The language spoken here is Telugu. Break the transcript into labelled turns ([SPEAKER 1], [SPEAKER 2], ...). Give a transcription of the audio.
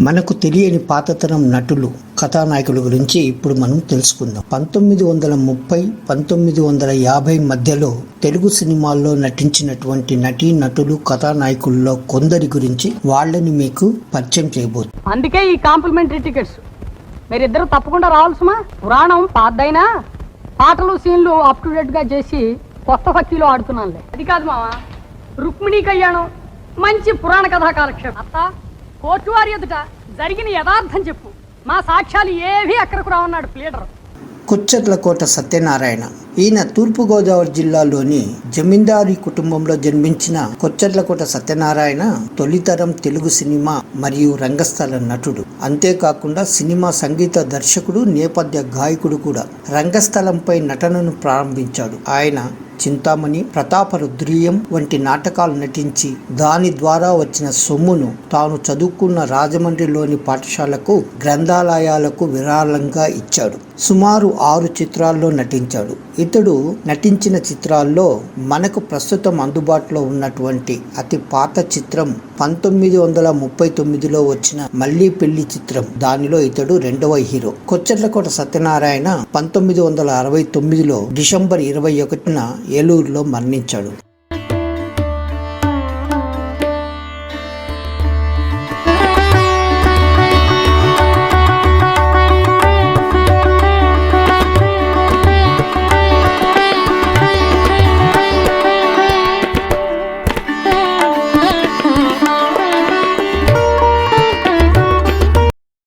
[SPEAKER 1] మనకు తెలియని పాతతరం నటులు కథానాయకుల గురించి ఇప్పుడు మనం తెలుసుకుందాం. పంతొమ్మిది వందల ముప్పై పంతొమ్మిది వందల యాభై మధ్యలో తెలుగు సినిమాల్లో నటించినటువంటి నటీ నటులు కథానాయకుల్లో కొందరి గురించి వాళ్ళని మీకు పరిచయం చేయబోతు.
[SPEAKER 2] అందుకే ఈ కాంప్లిమెంటరీ టికెట్స్. మీరిద్దరు తప్పకుండా రావాలి సుమా పురాణం పాతదైనా పాటలు సీన్లు అప్ టు డేట్గా చేసి కొత్త భక్తిలో ఆడుతున్నానులే. అది కాదు మావా రుక్మిణీ కళ్యాణం. మంచి పురాణ కథా కాలక్షేపం. అత్త కోర్టు వారి ఎదుట జరిగిన యథార్థం చెప్పు. మా సాక్ష్యాలు ఏవి అక్కడకు రావన్నాడు ప్లీడర్.
[SPEAKER 1] కుచ్చట్లకోట సత్యనారాయణ. ఈయన తూర్పుగోదావరి జిల్లాలోని జమీందారీ కుటుంబంలో జన్మించిన కొచ్చట్లకోట సత్యనారాయణ తొలితరం తెలుగు సినిమా మరియు రంగస్థల నటుడు. అంతేకాకుండా సినిమా సంగీత దర్శకుడు నేపథ్య గాయకుడు కూడా. రంగస్థలంపై నటనను ప్రారంభించాడు. ఆయన చింతామణి ప్రతాపరుద్రీయం వంటి నాటకాలు నటించి దాని ద్వారా వచ్చిన సొమ్మును తాను చదువుకున్న రాజమండ్రిలోని పాఠశాలకు గ్రంథాలయాలకు విరాళంగా ఇచ్చాడు. సుమారు ఆరు చిత్రాల్లో నటించాడు. ఇతడు నటించిన చిత్రాల్లో మనకు ప్రస్తుతం అందుబాటులో ఉన్నటువంటి అతి పాత చిత్రం పంతొమ్మిది వందల ముప్పై తొమ్మిదిలో వచ్చిన మళ్ళీ పెళ్ళి చిత్రం. దానిలో ఇతడు రెండవ హీరో. కొచ్చర్లకోట సత్యనారాయణ పంతొమ్మిది వందల అరవై తొమ్మిదిలో డిసెంబర్ ఇరవై ఒకటిన ఏలూరులో మరణించాడు.